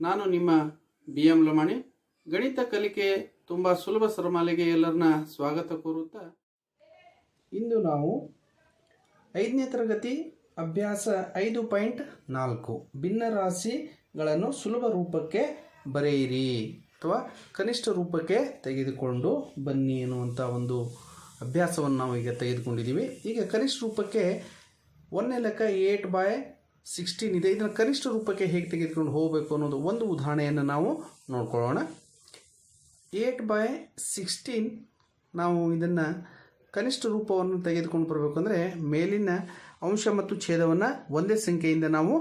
ನಾನು ನಿಮ್ಮ B M Lamani. ಗಣಿತ ಕಲಿಕೆ ತುಂಬ ಸುಲಭ ಸರಮಾಲೆಗೆ ಎಲ್ಲರನ್ನ ಸ್ವಾಗತ ಕೋರುತ್ತಾ, ಇಂದು ನಾವು ಐದನೇ ತರಗತಿ ಅಭ್ಯಾಸ ಐದು ಪಾಯಿಂಟ್ ನಾಲ್ಕು ಭಿನ್ನರಾಶಿಗಳನ್ನು ಸುಲಭ ರೂಪಕ್ಕೆ ಬರೆಯಿರಿ ಅಥವಾ ಕನಿಷ್ಠ ರೂಪಕ್ಕೆ ತೆಗೆದುಕೊಂಡು ಬನ್ನಿ ಎನ್ನುವಂಥ ಒಂದು ಅಭ್ಯಾಸವನ್ನು ನಾವು ಈಗ ತೆಗೆದುಕೊಂಡಿದ್ದೀವಿ. ಈಗ ಕನಿಷ್ಠ ರೂಪಕ್ಕೆ ಒಂದನೇ ಲೆಕ್ಕ ಏಟ್ ಬೈ ಸಿಕ್ಸ್ಟೀನ್ ಇದೆ. ಇದನ್ನು ಕನಿಷ್ಠ ರೂಪಕ್ಕೆ ಹೇಗೆ ತೆಗೆದುಕೊಂಡು ಹೋಗಬೇಕು ಅನ್ನೋದು ಒಂದು ಉದಾಹರಣೆಯನ್ನು ನಾವು ನೋಡ್ಕೊಳ್ಳೋಣ. ಏಟ್ ಬೈ ಸಿಕ್ಸ್ಟೀನ್ ನಾವು ಇದನ್ನು ಕನಿಷ್ಠ ರೂಪವನ್ನು ತೆಗೆದುಕೊಂಡು ಬರಬೇಕು ಅಂದರೆ ಮೇಲಿನ ಅಂಶ ಮತ್ತು ಛೇದವನ್ನು ಒಂದೇ ಸಂಖ್ಯೆಯಿಂದ ನಾವು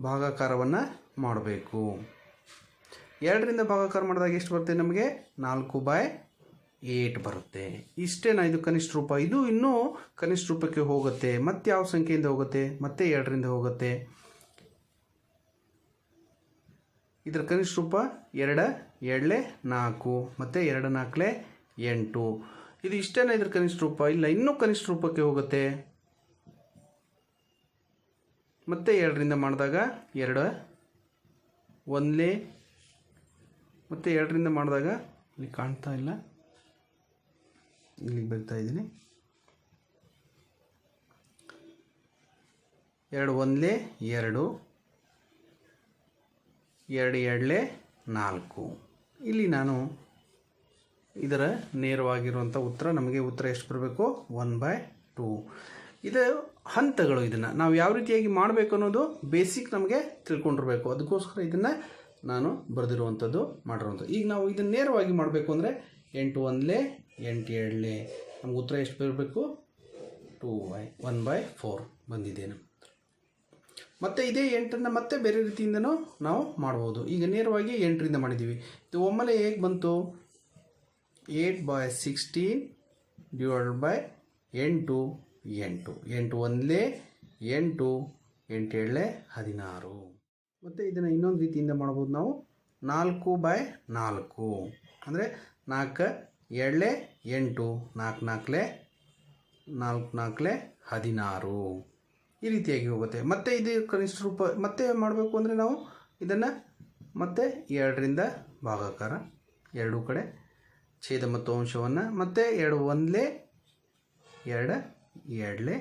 ಭಾಗಾಕಾರವನ್ನು ಮಾಡಬೇಕು. ಎರಡರಿಂದ ಭಾಗಾಕಾರ ಮಾಡಿದಾಗ ಎಷ್ಟು ಬರುತ್ತೆ ನಮಗೆ? ನಾಲ್ಕು ಬೈ ಏಟ್ ಬರುತ್ತೆ. ಇಷ್ಟೇನಾ ಇದು ಕನಿಷ್ಠ ರೂಪ? ಇದು ಇನ್ನೂ ಕನಿಷ್ಠ ರೂಪಕ್ಕೆ ಹೋಗುತ್ತೆ. ಮತ್ತೆ ಯಾವ ಸಂಖ್ಯೆಯಿಂದ ಹೋಗುತ್ತೆ? ಮತ್ತೆ ಎರಡರಿಂದ ಹೋಗುತ್ತೆ. ಇದರ ಕನಿಷ್ಠ ರೂಪ? ಎರಡ ಎರಡಲೆ ನಾಲ್ಕು. ಮತ್ತು ಎರಡು ನಾಲ್ಕಲೆ ಎಂಟು. ಇದು ಇಷ್ಟೇನಾ ಇದ್ರ ಕನಿಷ್ಠ ರೂಪ? ಇಲ್ಲ, ಇನ್ನೂ ಕನಿಷ್ಠ ರೂಪಕ್ಕೆ ಹೋಗುತ್ತೆ. ಮತ್ತೆ ಎರಡರಿಂದ ಮಾಡಿದಾಗ ಎರಡು ಒಂದೇ ಮತ್ತು ಎರಡರಿಂದ ಮಾಡಿದಾಗ ಇಲ್ಲಿ ಕಾಣ್ತಾ ಇಲ್ಲ. ಇಲ್ಲಿಗೆ ಬರ್ತಾ ಇದ್ದೀನಿ. ಎರಡು ಒಂದ್ಲೆ, ಎರಡು. ಎರಡು ಎರಡಲೆ, ನಾಲ್ಕು. ಇಲ್ಲಿ ನಾನು ಇದರ ನೇರವಾಗಿರುವಂಥ ಉತ್ತರ, ನಮಗೆ ಉತ್ತರ ಎಷ್ಟು ಬರಬೇಕು? One by two. ಇದು ಹಂತಗಳು ಇದನ್ನು. ನಾವು ಯಾವ ರೀತಿಯಾಗಿ ಮಾಡಬೇಕು ಅನ್ನೋದು ಬೇಸಿಕ್ ನಮಗೆ ತಿಳ್ಕೊಂಡಿರಬೇಕು. ಅದಕ್ಕೋಸ್ಕರ ಇದನ್ನು ನಾನು ಬರೆದಿರುವಂಥದ್ದು ಮಾಡಿರುವಂಥದ್ದು. ಈಗ ನಾವು ಇದನ್ನು ನೇರವಾಗಿ ಮಾಡಬೇಕು ಅಂದರೆ ಎಂಟು ಒಂದಲೇ ಎಂಟು ಎರಡನೇ, ನಮ್ಗೆ ಉತ್ತರ ಎಷ್ಟು ಬರಬೇಕು? Two by, one by four ಬಂದಿದೆ ನಮ್ಮ ಉತ್ತರ. ಮತ್ತು ಇದೇ ಎಂಟನ್ನು ಮತ್ತೆ ಬೇರೆ ರೀತಿಯಿಂದನೂ ನಾವು ಮಾಡ್ಬೋದು. ಈಗ ನೇರವಾಗಿ ಎಂಟರಿಂದ ಮಾಡಿದ್ದೀವಿ. ಇದು ಒಮ್ಮೆಲೆ ಹೇಗೆ ಬಂತು? Eight by sixteen divide by ಎಂಟು ಎಂಟು. ಎಂಟು ಒಂದಲೇ, ಎಂಟು ಎಂಟು ಏಳೇ ಹದಿನಾರು. ಮತ್ತು ಇದನ್ನು ಇನ್ನೊಂದು ರೀತಿಯಿಂದ ಮಾಡ್ಬೋದು ನಾವು ನಾಲ್ಕು ಬೈ ನಾಲ್ಕು. ಅಂದರೆ ನಾಲ್ಕು ಎರಡಲೆ ಎಂಟು ನಾಲ್ಕು ನಾಲ್ಕಲೆ ನಾಲ್ಕು ನಾಲ್ಕಲೆ ಹದಿನಾರು. ಈ ರೀತಿಯಾಗಿ ಹೋಗುತ್ತೆ. ಮತ್ತೆ ಇದು ಕನಿಷ್ಠ ರೂಪ, ಮತ್ತೆ ಮಾಡಬೇಕು ಅಂದರೆ ನಾವು ಇದನ್ನು ಮತ್ತೆ ಎರಡರಿಂದ ಭಾಗಾಕಾರ, ಎರಡೂ ಕಡೆ ಛೇದ ಮತ್ತು ಅಂಶವನ್ನು, ಮತ್ತೆ ಎರಡು ಒಂದಲೇ, ಎರಡು ಎರಡಲೇ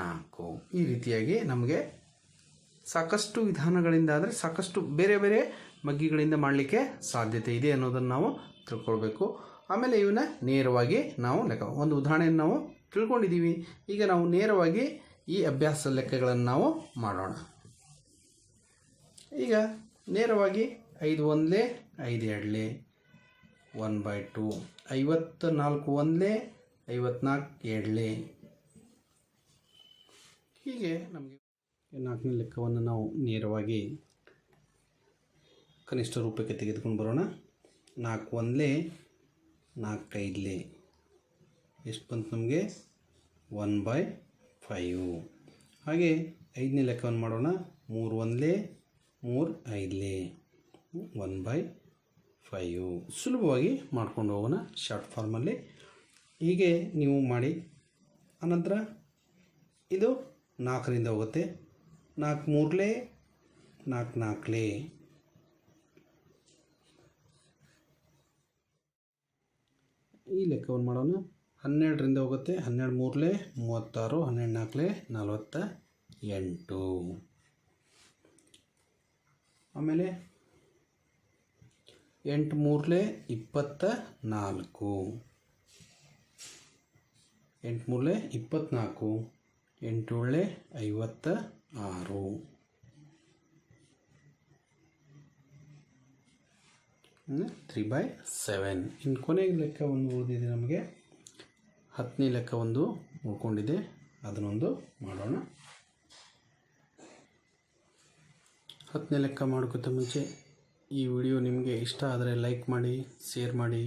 ನಾಲ್ಕು. ಈ ರೀತಿಯಾಗಿ ನಮಗೆ ಸಾಕಷ್ಟು ವಿಧಾನಗಳಿಂದ ಅಂದರೆ ಸಾಕಷ್ಟು ಬೇರೆ ಬೇರೆ ಮಗ್ಗಿಗಳಿಂದ ಮಾಡಲಿಕ್ಕೆ ಸಾಧ್ಯತೆ ಇದೆ ಅನ್ನೋದನ್ನು ನಾವು ತಿಳ್ಕೊಳ್ಬೇಕು. ಆಮೇಲೆ ಇವನ್ನ ನೇರವಾಗಿ ನಾವು ಲೆಕ್ಕ, ಒಂದು ಉದಾಹರಣೆಯನ್ನು ನಾವು ತಿಳ್ಕೊಂಡಿದ್ದೀವಿ. ಈಗ ನಾವು ನೇರವಾಗಿ ಈ ಅಭ್ಯಾಸ ಲೆಕ್ಕಗಳನ್ನು ನಾವು ಮಾಡೋಣ. ಈಗ ನೇರವಾಗಿ ಐದು ಒಂದಲೇ ಐದು ಎರಡಲೇ ಒನ್ ಬೈ ಟು, ಐವತ್ತು ನಾಲ್ಕು ಒಂದಲೇ ಐವತ್ನಾಲ್ಕು ಎರಡಲೇ. ಹೀಗೆ ನಮಗೆ ನಾಲ್ಕನೇ ಲೆಕ್ಕವನ್ನು ನಾವು ನೇರವಾಗಿ ಕನಿಷ್ಠ ರೂಪಕ್ಕೆ ತೆಗೆದುಕೊಂಡು ಬರೋಣ. ನಾಲ್ಕು ಒಂದಲೇ ನಾಲ್ಕು ಐದಲೇ ಎಷ್ಟು ಬಂತು ನಮಗೆ? One by five. ಹಾಗೆ ಐದನೇ ಲೆಕ್ಕವನ್ನು ಮಾಡೋಣ. ಮೂರು ಒಂದಲೇ, ಮೂರು ಐದಲೇ. One by five. ಸುಲಭವಾಗಿ ಮಾಡ್ಕೊಂಡು ಹೋಗೋಣ ಶಾರ್ಟ್ ಫಾರ್ಮಲ್ಲಿ. ಹೀಗೆ ನೀವು ಮಾಡಿ. ಆನಂತರ ಇದು ನಾಲ್ಕರಿಂದ ಹೋಗುತ್ತೆ. ನಾಲ್ಕು ಮೂರಲೇ, ನಾಲ್ಕು ನಾಲ್ಕಲೇ. ಈ ಲೆಕ್ಕವನ್ನು ಮಾಡೋಣ. ಹನ್ನೆರಡರಿಂದ ಹೋಗುತ್ತೆ. ಹನ್ನೆರಡು ಮೂರಲೆ ಮೂವತ್ತಾರು, ಹನ್ನೆರಡು ನಾಲ್ಕಲೆ ನಲವತ್ತ ಎಂಟು. ಆಮೇಲೆ ಎಂಟು ಮೂರಲೆ ಇಪ್ಪತ್ತ ನಾಲ್ಕು. ಎಂಟು ಮೂರಲೆ ಇಪ್ಪತ್ತ್ನಾಲ್ಕು. ಎಂಟು ಏಳಲೆ ಐವತ್ತ ಆರು. ತ್ರೀ ಬೈ ಸೆವೆನ್ ಇನ್ನು ಕೊನೆಗೆ ಲೆಕ್ಕ ಒಂದು ಉಳಿದಿದೆ ನಮಗೆ. ಹತ್ತನೇ ಲೆಕ್ಕ ಒಂದು ಉಳ್ಕೊಂಡಿದೆ. ಅದನ್ನೊಂದು ಮಾಡೋಣ. ಹತ್ತನೇ ಲೆಕ್ಕ ಮಾಡೋಕ್ಕಿಂತ ಮುಂಚೆ ಈ ವಿಡಿಯೋ ನಿಮಗೆ ಇಷ್ಟ ಆದರೆ ಲೈಕ್ ಮಾಡಿ ಶೇರ್ ಮಾಡಿ,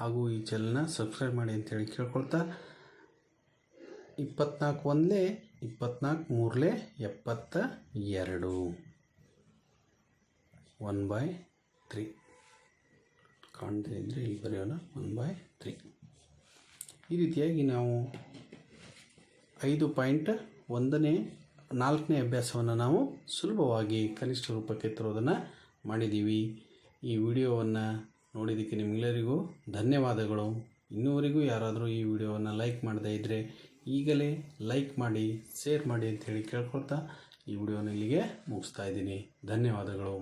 ಹಾಗೂ ಈ ಚಾನಲ್ನ ಸಬ್ಸ್ಕ್ರೈಬ್ ಮಾಡಿ ಅಂತೇಳಿ ಕೇಳ್ಕೊಳ್ತಾ ಇಪ್ಪತ್ನಾಲ್ಕು ಒಂದಲೇ, ಇಪ್ಪತ್ನಾಲ್ಕು ಮೂರಲೇ, ಎಪ್ಪತ್ತ ಎರಡು. ಒನ್ ಬೈ ತ್ರೀ ಕಾಣದೇ ಇದ್ದರೆ ಇಲ್ಲಿ ಬರೆಯೋಣ. ಒನ್ ಬೈ ತ್ರೀ ಈ ರೀತಿಯಾಗಿ ನಾವು ಐದು ಪಾಯಿಂಟ್ ಒಂದನೇ, ನಾಲ್ಕನೇ ಅಭ್ಯಾಸವನ್ನು ನಾವು ಸುಲಭವಾಗಿ ಕನಿಷ್ಠ ರೂಪಕ್ಕೆ ತರೋದನ್ನು ಮಾಡಿದ್ದೀವಿ. ಈ ವಿಡಿಯೋವನ್ನು ನೋಡಿದ್ದಕ್ಕೆ ನಿಮ್ಮೆಲ್ಲರಿಗೂ ಧನ್ಯವಾದಗಳು. ಇನ್ನೂವರೆಗೂ ಯಾರಾದರೂ ಈ ವಿಡಿಯೋವನ್ನು ಲೈಕ್ ಮಾಡದೇ ಇದ್ದರೆ ಈಗಲೇ ಲೈಕ್ ಮಾಡಿ, ಶೇರ್ ಮಾಡಿ ಅಂತ ಹೇಳಿ ಕೇಳ್ಕೊಳ್ತಾ ಈ ವಿಡಿಯೋನ ಇಲ್ಲಿಗೆ ಮುಗಿಸ್ತಾ ಇದ್ದೀನಿ. ಧನ್ಯವಾದಗಳು.